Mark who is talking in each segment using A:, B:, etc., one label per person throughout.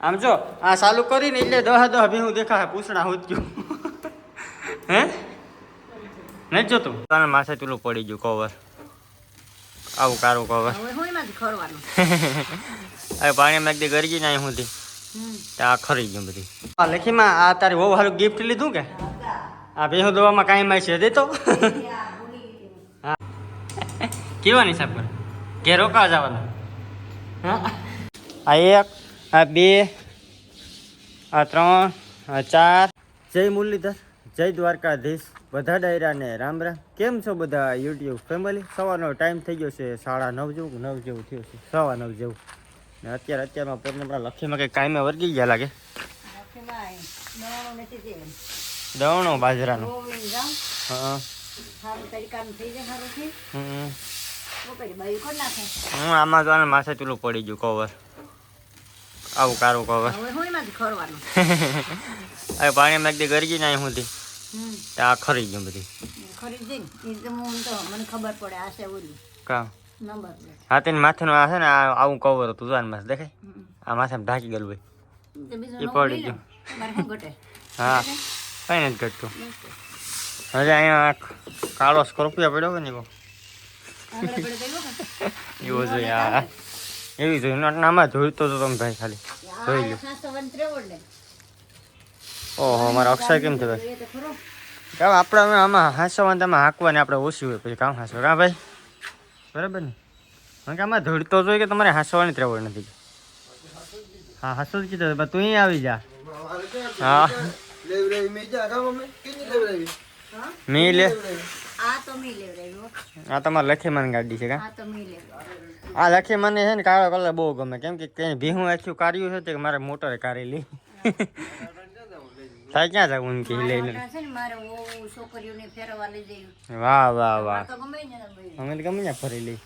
A: આમ જો આ ચાલુ કરીને એટલે દહ દહ ભીહું દેખાય પૂછડા હોત ગયું હે? નહીં જોતું? તને માથે પેલું પડી ગયું કવર આવું કારું કવર
B: હવે
A: પાણી પાણીમાં એકદી ગરજી નાય હું
B: હમ.
A: આ ખરી ગયું બધી. આ લખીમાં આ તારી બહુ સારું ગિફ્ટ લીધું કે? આ ભેહું દવામાં કાંઈ માં છે દેતો? હા કેવા હિસાબ કરે ઘેર રોકા જવાના? હા? આ એક આ બે આ ત્રણ આ ચાર. જય મુરલીધર જય દ્વારકાધીશ. બધા ડાયરાને રામ રામ. કેમ છો બધા યુટ્યુબ ફેમિલી? સવારનો ટાઈમ થઈ ગયો છે સાડા નવ જેવું નવ જેવું થયું છે. સવા નવ જેવું. ને અત્યારે અત્યારમાં પોતને લખીમાં કંઈક કાયમે વર્ગી ગયા લાગે. દવણો બાજરાનો. હું. આમાં તો માથે પેલું પડી ગયું કવર આવું કારું કવર
B: હવે.
A: હવે પાણીમાં એકદી ગરજી નાય હું
B: હમ.
A: આ ખરી ગયું બધી.
B: ખરીદી ને, એ તો હું તો મને ખબર પડે આ છે ઓલી.
A: કા?
B: Number plate.
A: હાથીને માથેનું આ છે ને આ આવું કવર હતું જોવાનું માથે દેખાય. આ માથે ઢાંકી ગયેલું ભાઈ
B: તો
A: એ પડી
B: ઘટે?
A: હા. કઈ નથી ઘટતું. હજી અહીંયા કાળો સ્કોર્પિયો પડ્યો કે નહીં એવો
B: તો
A: જોઈએ એવી જોઈએ ના- આમાં જોયું તો તમે ભાઈ ખાલી. જોઈ લો ઓહો મારા અક્ષય કેમ થયો
B: ભાઈ? તો
A: કામ આપણે આમાં હાંસવાનું આમાં હાંકવાની આપણે ઓછી હોય પછી કામ હાંસવા? કાં ભાઈ? બરાબર ને? કારણ કે આમાં ધડતો જોઈએ કે તમારે હાંસવાની ત્રેવડ નથી. હા હાંસો જ કીધો તું અહીં આવી જા. હા. મેં લે.
B: આ
A: તમારે લખીમાની ગાડી છે કા?
B: આ તો મી
A: લખીમાની છે ને કાળો કલર બહુ ગમે. કેમ કે કઈ ભીહું આખ્યું કાર્યું છે તે કે મારે મોટરે કારેલી થાય ક્યાં જવું કે લઈને?
B: મોટા છે ને મારે વહુ
A: વાહ વાહ વાહ.
B: તો ગમે ને
A: અમે ગમે ત્યાં ફરી લઈ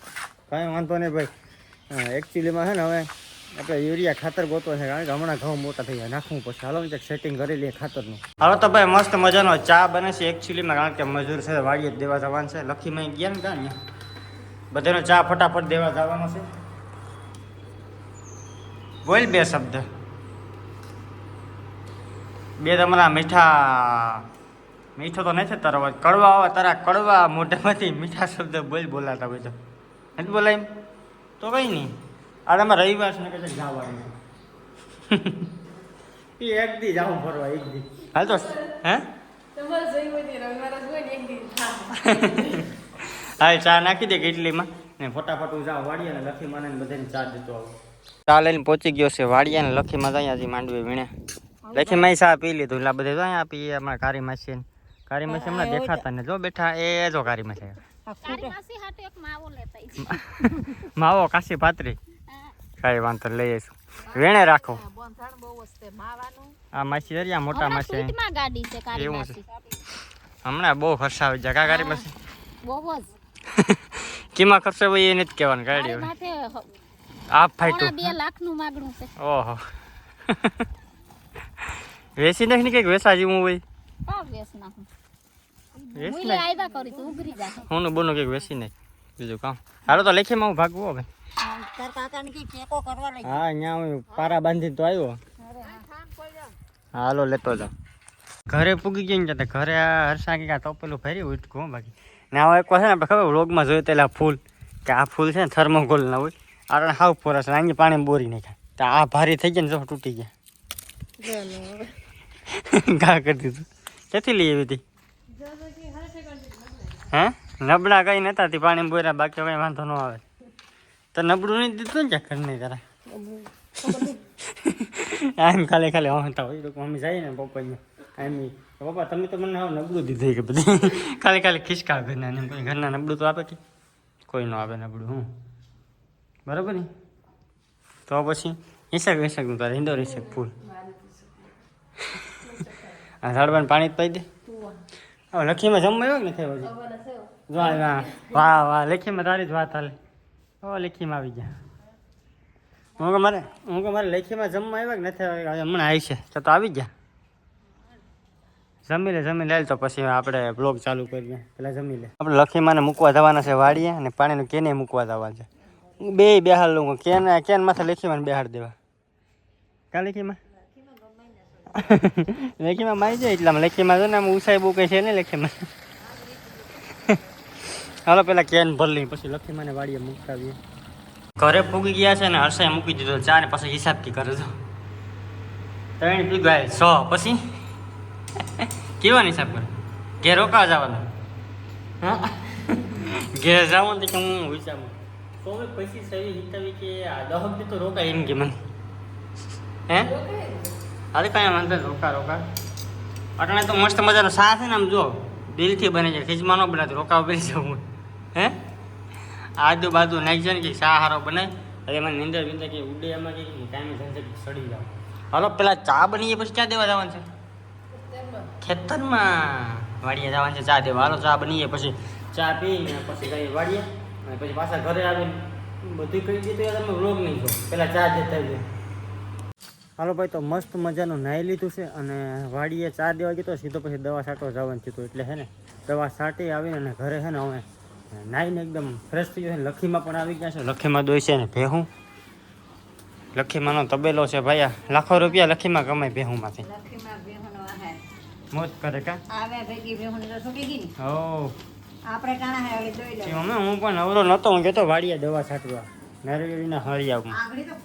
A: કાંઈ વાંધો નહીં ભાઈ. એકચ્યુઅલીમાં છે ને હવે આપણે યુરિયા ખાતર ગોતો છે, કારણ કે હમણાં ઘઉં મોટા થઈ ગયા. નાખવું પછી હાલો, ને સેટિંગ કરી લઈએ ખાતરનું. હાલો તો ભાઈ, મસ્ત મજાનો ચા બને છે એકચ્યુઅલીમાં કારણ કે મજૂર છે, વાડીએ જ દેવા જવાનું છે. લખીમાં ગયા ને કાં બધાનો ચા ફટાફટ દેવા જવાનો છે. બોલ બે શબ્દ. બે તમારા મીઠા, મીઠો તો નથી તારો કડવા આવે, તારા કડવા મોઢામાંથી મીઠા શબ્દ બોલ બોલાતા હોય તો. નથી બોલાય તો કઈ નહીં. આ રવિવાસને કદાચ જવાનું. એ એક દી જાઉં ફરવા એક દી. હાલ તો હે? હા ચા નાખી દે કેટલીમાં. ને ફટાફટ હું જાઉં વાડિયા ને લખી માને બધાને ચા દેતો આવું. ચા લઈને પહોંચી ગયો છે વાડિયા ને લખીમાં તો અહીંયાથી માંડવી વીણે. લખી માં ચા પી લીધું. એટલે બધે તો અહીંયા પીએ અમારા કારી માસી કારી માસી હમણાં દેખાતા ને. જો બેઠા એ જો કારી માસી. માવો કાશી પાતરી. કાંઈ વાંધો નહીં, લઈ આવીશું. વેણે રાખો. આ માસી હરિયા મોટા માસી એવું છે. હમણાં બહુ ખર્ચાવી જાય કા ગાડી માસી?
C: બહુ જ.
A: કીમાં ખર્ચે હોય એ નથી કહેવાનું ગાડી
C: આપ
A: આ ફાઈટું
C: બે લાખનું માગણું છે.
A: ઓહો. વેસી નાખ ને કંઈક વેસા જેવું હોય.
C: વેસ નાખું?
A: હું બોનું કંઈક વેસી નાખ. બીજું કામ. હાલો તો લેખીમાં હું ભાગવું હવે
B: તાર કાકાને કઈ ટેકો કરવા લઈ
A: હા અહીંયા હું પારા બાંધીને તો આવ્યો. હાલો લેતો જાઉં ઘરે પૂગી ગયો ને ઘરે આ હરસા કે તો પેલું ફેરી ઉઠકું બાકી. ને વાર છે ને આપણે ખબર વ્લોગમાં જોયું તેલા ફૂલ કે આ ફૂલ છે ને થર્મોકોલ ના હોય. આપણે હાવ ફોરસ છે અહીંયા પાણી બોરી નાખ્યા. તો આ ભારી થઈ ગયા ને જો તૂટી ગયા. ઘા કરી દીધું. ક્યાંથી લઈ આવી હતી? હા? નબળા કઈ નતા પાણી બોર્યા બાકી કઈ વાંધો ન આવે. તો નબળું નહીં દીધું ને ઘર નહીં તારા? એમ ખાલી ખાલી હમતા હોય. તો મમ્મી જાય ને પપ્પાને. આમ પપ્પા તમે તો મને નબળું દીધું કે બધું. ખાલી ખાલી ખિસકા ઘરના ને ઘરના નબળું તો આપે કે? કોઈ ન આપે નબળું હું? બરાબર ને? તો પછી હિસાબ હિસાબનું તારે ઇન્દોર હિસાબ ફૂલ. આ ઝાડવાનું પાણી જ પાઈ દે. હવે લખીમાં જમવા આવ્યો કે નથી આવ્યો જો વાહ વાહ વાહ લેખીમાં તારી જ વાત હાલે. ઓ લેખીમાં આવી ગયા. હું કે મારે હું કે મારે લેખીમાં જમવા આવ્યા કે નથી આવ્યા? હમણાં આવી છે. તો આવી ગયા. જમી લે જમી લે. તો પછી આપણે બ્લોગ ચાલુ કરીએ. પેલા જમી લે. આપણે લખીમાને મૂકવા જવાના છે વાડીએ અને પાણીનું કેને મૂકવા જવા છે? હું બે બેહાડ લઉં. કેન કેન માથે લખીમાને બેહાડ દેવા? કા લેખીમાં? લેખીમાં મારી જાય એટલામાં. લેખીમાં જો ને આમ ઉસાઈ બહુ કંઈ છે ને લેખીમાં. હાલો, પેલા કેન ભર લઈ, પછી લખી મને વાડીએ મુકાવીએ. ઘરે ફૂગી ગયા છે ને, હર્ષાએ મૂકી દીધો ચા ને પછી હિસાબથી કરે તો ત્રણ પીગાય સો પછી? કેવા હિસાબ કરે? ઘેર રોકા જવાનું? હા? ઘેર જવાનું કે હું વિચારું. તો પછી સવી હિતાવી કે આ દહક તો રોકાય એમ કે મને. હે? અરે કાંઈ વાંધો રોકા રોકા. અટણે તો મસ્ત મજાનો સાથ છે ને, આમ જો દિલથી બને છે ખીચમાં ન બનાવતો, રોકાવ બેસી જવું આજુ બાજુ નાખી છે ને કે સા બને બનાય એમાં નિંદર બિંદર કે ઉડે એમાં કે ટાઈમે ઝંઝટ સડી જાવ હાલો, પેલા ચા બનીએ પછી ક્યાં દેવા જવાનું છે? ખેતરમાં વાડીએ જવાનું છે, ચા દેવા. હાલો, ચા બનીએ પછી ચા પીને પછી કઈ વાડીએ. અને પછી પાછા ઘરે આવીને બધું કહી દીધું તમે વ્લોગ નહીં જો પેલા ચા દેતા આવજો હાલો ભાઈ, તો મસ્ત મજાનું નાહી લીધું છે અને વાડીએ ચા દેવા ગયો સીધો પછી દવા છાંટવા જવાનું થયું એટલે હે ને, દવા છાંટી આવીને ઘરે છે ને હવે નાહીને એકદમ ફ્રેશ થઈ ગયો છે. લખીમાં પણ આવી ગયા છે. લખીમાં દોઈ છે ને ભેહું. લખીમાંનો તબેલો છે ભાઈ લાખો રૂપિયા લખીમાં કમાય ભેહુંમાંથી.
B: લખીમાં
A: મોજ કરે કા?
B: ને.
A: હો
B: આપણે કાણા હે આગળ જોઈ લે
A: અમે હું પણ નવરો નહોતો હું કેતો વાડીએ દવા છાંટવા. નારિયેળીના હરી આવું
B: આગળ તો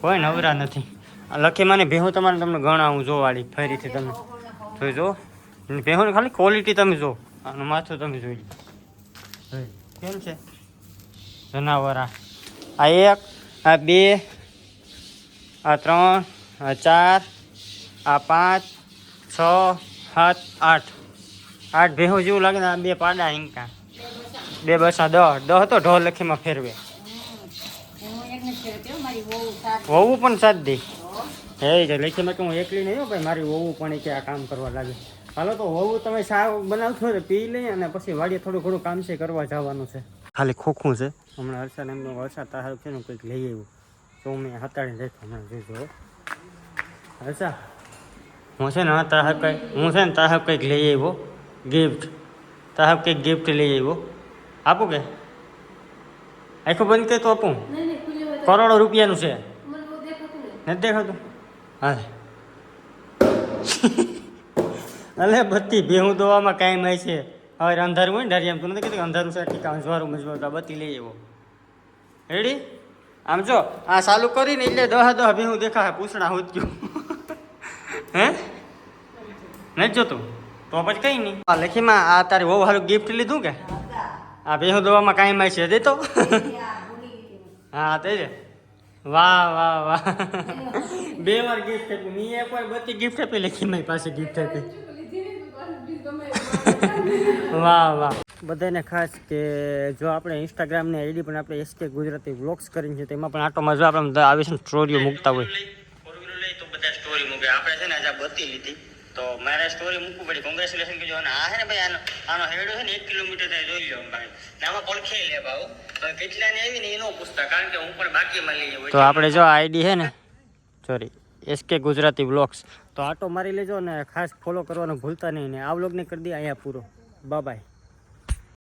B: કોઈ
A: નવરા નથી. આ લખીમાંની ભેહું તમારે તમને ગણાવું જો વાળી ફરીથી તમે જોઈ જો ભેહુંની ખાલી ક્વોલિટી તમે જો. આનું માથું તમે જોઈ લો. કેમ છે? જનાવર. આ એક, આ બે, આ ત્રણ, આ ચાર, આ પાંચ, છ, સાત, આઠ. આઠ ભેહું જેવું લાગે ને આ બે પાડા હિંકા. બે બસા દહ. દહ તો ઢોર લખીમાં ફેરવે. વહુ પણ સાથ દે. હે લખીમાં કે હું એકલી નહીં ભાઈ, મારી વહુ પણ કે આ કામ કરવા લાગે. હાલો તો હોવું તમે શાક બનાવશો ને પી લઈ અને પછી વાડીએ થોડું ઘણું કામ છે કરવા જવાનું છે. ખાલી ખોખું છે? હમણાં હર્ષદ એમનો વરસાદ તારું છે ને કંઈક લઈ આવ્યું. તો મેં હતાડીને જઈશ હમણાં જોઈજો હર્ષા હું છે ને હા તારા કંઈક હું છે ને તારા કંઈક લઈ આવ્યો. ગિફ્ટ તારા કંઈક ગિફ્ટ લઈ આવ્યો. આપું કે? આખું બંધ કે તો આપું. કરોડો રૂપિયાનું છે. નથી દેખાતું? હા. અલે બત્તી ભેહું દોવામાં કાંઈ માય છે. હવે અંધારું હોય ને એમ તું નથી કીધું અંધારું છે, ઠીક અંજવારું મજવારું બત્તી લઈ આવ્યો રેડી આમ જો, આ ચાલુ કરીને એટલે દહ દહ ભેહું દેખાય પૂછણા હોત ગયું હે? નથી જોતું? તો પછી કઈ નહીં. આ લખીમાં આ તારી બહુ સારું ગિફ્ટ લીધું કે? આ ભેહું દોવામાં કાંઈ માય છે દેતો હા તે જ. વાહ વાહ વાહ. બે વાર ગિફ્ટ આપી, મેં એક વાર બધી ગિફ્ટ આપી લખી મારી પાસે ગિફ્ટ આપી. વાહ વાહ. બધાને ખાસ કે જો આપણે ઇન્સ્ટાગ્રામની આઈડી પણ આપણે એસકે ગુજરાતી વ્લોગ્સ કરીને છે તેમાં પણ આટો મજા આપણે આવી છે સ્ટોરીઓ મૂકતા હોય ફોર વ્હીલર લઈ તો બધા સ્ટોરી મૂકે આપણે છે ને આજે આ લીધી તો મારે સ્ટોરી મૂકવું પડી કોંગ્રેચ્યુલેશન અને આ છે ને ભાઈ આનો આનો હેડો છે ને એક કિલોમીટર થાય જોઈ લો ભાઈ આમાં પડખે લે ભાવ તો કેટલા આવી ને એનો પૂછતા કારણ કે હું પણ બાકીમાં લઈ જાઉં તો આપણે જો આઈડી છે ને સોરી એસકે ગુજરાતી વ્લોગ્સ તો આટો મારી લેજો ને ખાસ ફોલો કરવાનું ભૂલતા નહીં ને. આ વ્લોગને કરી દઈએ અહીંયા પૂરો. Bye-bye.